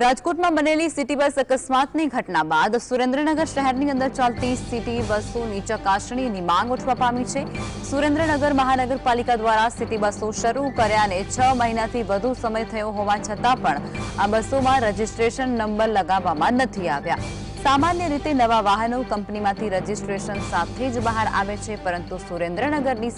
રાજકોટમાં બનેલી city bus અકસ્માતની ઘટના બાદ સુરેન્દ્રનગર શહેરની અંદર ચાલતી સિટી બસોની ચકાસણીની માંગ ઉઠવા પામી છે. સુરેન્દ્રનગર મહાનગરપાલિકા દ્વારા સિટી બસો શરૂ કર્યાને છ મહિનાથી વધુ સમય થયો હોવા છતાં પણ આ બસોમાં રજીસ્ટ્રેશન નંબર લગાવવામાં નથી આવ્યા. સામાન્ય રીતે નવા વાહનો કંપનીમાંથી રજીસ્ટ્રેશન સાથે જ બહાર આવે છે, પરંતુ સુરેન્દ્રનગરની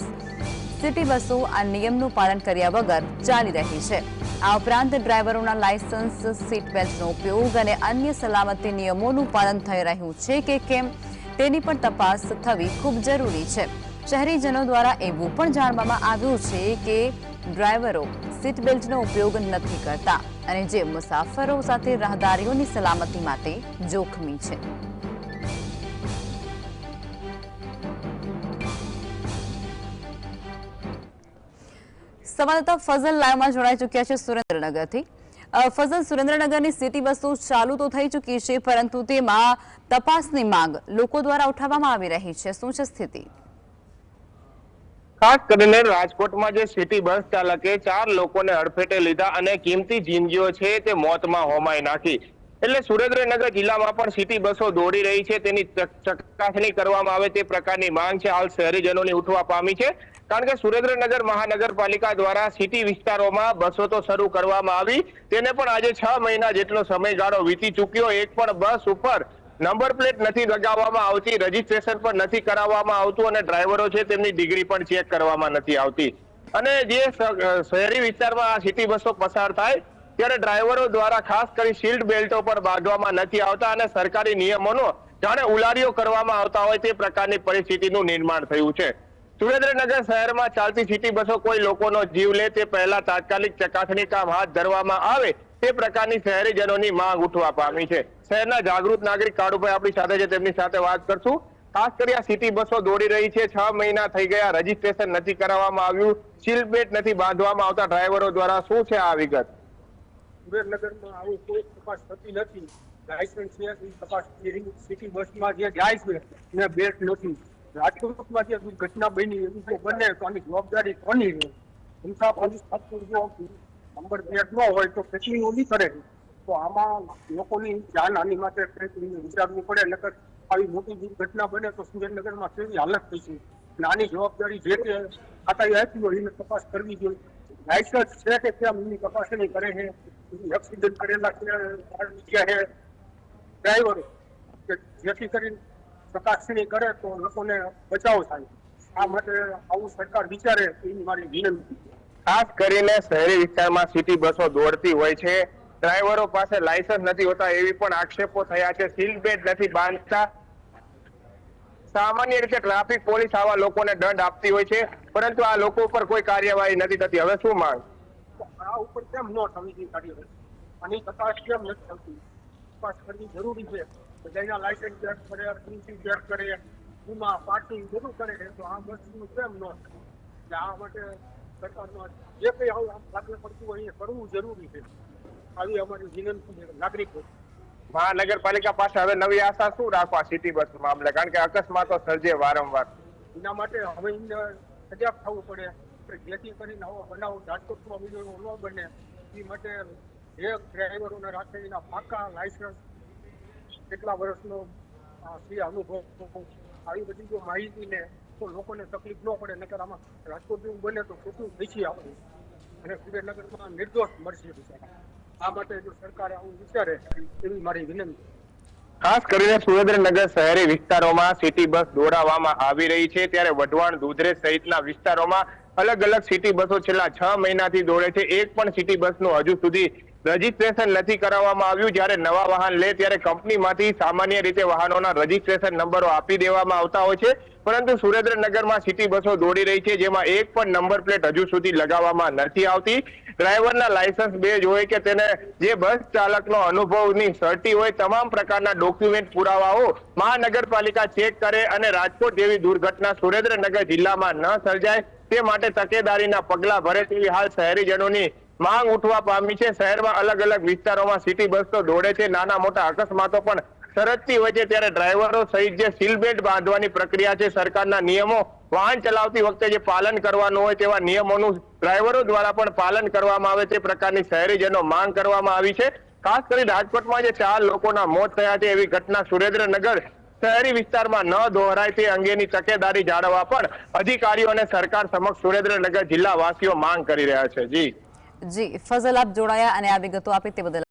સિટી બસો આ નિયમનું પાલન કર્યા વગર ચાલી રહી છે. આ ઉપરાંત ડ્રાઈવરોના લાયસન્સ સીટ બેલ્ટનો ઉપયોગ અને અન્ય સલામતી નિયમોનું પાલન થઈ રહ્યું છે કે કેમ, તેની પણ તપાસ થવી ખૂબ જરૂરી છે. શહેરીજનો દ્વારા એવું પણ જાણવામાં આવ્યું છે કે ડ્રાઈવરો સીટ બેલ્ટનો ઉપયોગ નથી કરતા અને જે મુસાફરો સાથે રાહદારીઓની સલામતી માટે જોખમી છે. સંવાદદાતા ફઝલ લાઈવમાં જોડાઈ ચૂક્યા છે સુરેન્દ્રનગરથી. ફઝલ સુરેન્દ્રનગરની સિટી બસો ચાલુ તો થઈ ચૂકી છે, પરંતુ તેમાં તપાસની માંગ લોકો દ્વારા ઉઠાવવામાં આવી રહી છે. શું છે સ્થિતિ? ખાસ કરીને રાજકોટમાં જે સિટી બસ ચાલકે ચાર લોકોને અડફેટે લીધા અને કિંમતી જિંદગીઓ છે તે મોતમાં હોમાઈ નાખી. એટલે સુરેન્દ્રનગર જિલ્લામાં પણ સિટી બસો દોડી રહી છે, તેની ચક- ચકાસણી કરવામાં આવે તે પ્રકારની માંગ છે. હાલ શહેરીજનોની ઉઠવા પામી છે. કારણ કે સુરેન્દ્રનગર મહાનગરપાલિકા દ્વારા સિટી વિસ્તારોમાં બસો તો શરૂ કરવામાં આવી. તેને પણ આજે છ મહિના જેટલો સમયગાળો વીતી ચૂક્યો. એક પણ બસ ઉપર નંબર પ્લેટ નથી લગાવવામાં આવતી, રજીસ્ટ્રેશન પણ નથી કરાવવામાં આવતું અને ડ્રાઈવરો છે તેમની ડિગ્રી પણ ચેક કરવામાં નથી આવતી. અને જે શહેરી વિસ્તારમાં આ સિટી બસો પસાર થાય, ત્યારે ડ્રાઈવરો દ્વારા ખાસ કરી શિલ્ડ બેલ્ટો પર બાંધવામાં નથી આવતા અને સરકારી નિયમોનો જાણે ઉલારીઓ કરવામાં આવતા હોય તે પ્રકારની પરિસ્થિતિનું નિર્માણ થયું છે. સુરેન્દ્રનગર શહેરમાં ચાલતી સિટી બસો કોઈ લોકોનો જીવ લે તે પહેલા તાત્કાલિક ચકાસણી કામ હાથ ધરવામાં આવે તે પ્રકારની શહેરીજનોની માંગ ઉઠવા પામી છે. શહેરના જાગૃત નાગરિક કાળુભાઈ આપણી સાથે છે, તેમની સાથે વાત કરશું. ખાસ કરી આ સિટી બસો દોડી રહી છે. છ મહિના થઈ ગયા, રજીસ્ટ્રેશન નથી કરાવવામાં આવ્યું સીલ બેટ નથી બાંધવામાં આવતા ડ્રાઈવરો દ્વારા શું છે આ વિગત? સુરેન્દ્રનગરમાં આવું કોઈ તપાસ થતી નથી. લાયસન્સ છે તપાસ સિટી બસમાં જે જાય છે બેલ્ટ નથી. રાજકોટમાં જે ઘટના બની, એવી જો બને તો આની જવાબદારી કોની છે? પોલીસ ખાતું જો નંબર પ્લેટ ન હોય તો ચેકિંગ નહીં કરે? તો આમાં લોકોની જાનહાની માટે કંઈક વિચારવું પડે, નકર આવી મોટી ઘટના બને તો સુરેન્દ્રનગરમાં કેવી હાલત છે? અને આની જવાબદારી જે તે ખાતાએ આપી હોય એને તપાસ કરવી જોઈએ. લાયસન્સ છે કે કેમ એની તપાસણી કરે છે? એક્સિડન્ટ કરેલા છે જગ્યા છે? ડ્રાઈવરો કે જેથી કરીને ચકાસણી કરે તો લોકોને બચાવ થાય. આ માટે આવું સરકાર વિચારે એની મારી વિનંતી. ખાસ કરીને શહેરી વિસ્તારમાં સિટી બસો દોડતી હોય છે. ડ્રાઈવરો પાસે લાયસન્સ નથી હોતા એવી પણ આક્ષેપો થયા છે. સીલ બેલ્ટ નથી બાંધતા. સામાન્ય રીતે ટ્રાફિક પોલીસ આવા લોકોને દંડ આપતી હોય છે પરંતુ આ લોકો ઉપર કોઈ કાર્યવાહી નથી થતી. હવે શું માંગ? આ ઉપર કેમ ન થવી જોઈએ કાર્યવાહી અને તપાસ કેમ નથી થતી? તપાસ કરવી જરૂરી છે. બધાના લાયસન્સ ચેક કરે ટીસી ચેક કરે એમાં પાર્કિંગ બધું કરે છે તો આ વસ્તુનું કેમ ન એટલે આ માટે સરકારનો જે કંઈ આવું આમ લાગુ પડતું હોય એ કરવું જરૂરી છે. આવી અમારી વિનંતી નાગરિકો. મહાનગરપાલિકા પાસે હવે નવી આશા શું રાખવા સિટી બસ મામલે કારણ કે અકસ્માતો સર્જે વારંવાર. એના માટે હવે સજાગ થવું પડે. કે જેથી કરીને આવો બનાવ રાજકોટમાં બીજો ન બને. એ માટે જે ડ્રાઈવરોને રાખે એના પાકા લાયસન્સ કેટલા વર્ષનો સી અનુભવ આવી બધી જો માહિતી ને તો લોકોને તકલીફ ન પડે, નકર આમાં રાજકોટ જેવું બને તો ખોટું નીચી આપણું અને સુરેન્દ્રનગરમાં નિર્દોષ મળશે બિચારા. આ માટે જો સરકાર આવું વિચારે, એવી મારી વિનંતી. ખાસ કરીને સુરેન્દ્રનગર શહેરી વિસ્તારોમાં સિટી બસ દોડાવવામાં આવી રહી છે. ત્યારે વઢવાણ, દુધરેજ સહિતના વિસ્તારોમાં અલગ અલગ સિટી બસો છેલ્લા છ મહિનાથી દોડે છે. એક પણ સિટી બસનું હજુ સુધી રજીસ્ટ્રેશન નથી કરાવવામાં આવ્યું. જ્યારે નવા વાહન લે ત્યારે કંપનીમાંથી સામાન્ય રીતે વાહનોના રજીસ્ટ્રેશન નંબરો આપી દેવામાં આવતા હોય છે. પરંતુ સુરેન્દ્રનગરમાં સિટી બસો દોડી રહી છે, જેમાં એક પણ નંબર પ્લેટ હજુ સુધી લગાવવામાં નથી આવતી. ડ્રાઈવરના લાયસન્સ બેજ હોય કે તેને જે બસ ચાલકનો અનુભવની સર્ટી હોય, તમામ પ્રકારના ડોક્યુમેન્ટ પુરાવાઓ મહાનગરપાલિકા ચેક કરે અને રાજકોટ જેવી દુર્ઘટના સુરેન્દ્રનગર જિલ્લામાં ન સર્જાય, તે માટે તકેદારીના પગલા ભરે તેવી હાલ શહેરીજનોની માંગ ઉઠવા પામી છે. શહેરમાં અલગ અલગ વિસ્તારોમાં સિટી બસ તો દોડે છે. નાના મોટા અકસ્માતો પણ સરજતી હોય છે. ત્યારે ડ્રાઈવરો સહિત જે સીલબેલ્ટ બાંધવાની પ્રક્રિયા છે, સરકારના નિયમો વાહન ચલાવતી વખતે જે પાલન કરવાનું હોય તેવા નિયમોનું ડ્રાઈવરો દ્વારા પણ પાલન કરવામાં આવે તે પ્રકારની શહેરીજનો માંગ કરવામાં આવી છે. ખાસ કરી રાજકોટમાં જે ચાર લોકોના મોત થયા છે એવી ઘટના સુરેન્દ્રનગર શહેરી વિસ્તારમાં ન દોહરાય તે અંગેની તકેદારી જાળવવા પણ અધિકારીઓ અને સરકાર સમક્ષ સુરેન્દ્રનગર જિલ્લાવાસીઓ માંગ કરી રહ્યા છે. જી. જી ફઝલ આપ જોડાયા અને આ વિગતો આપી તે બદલ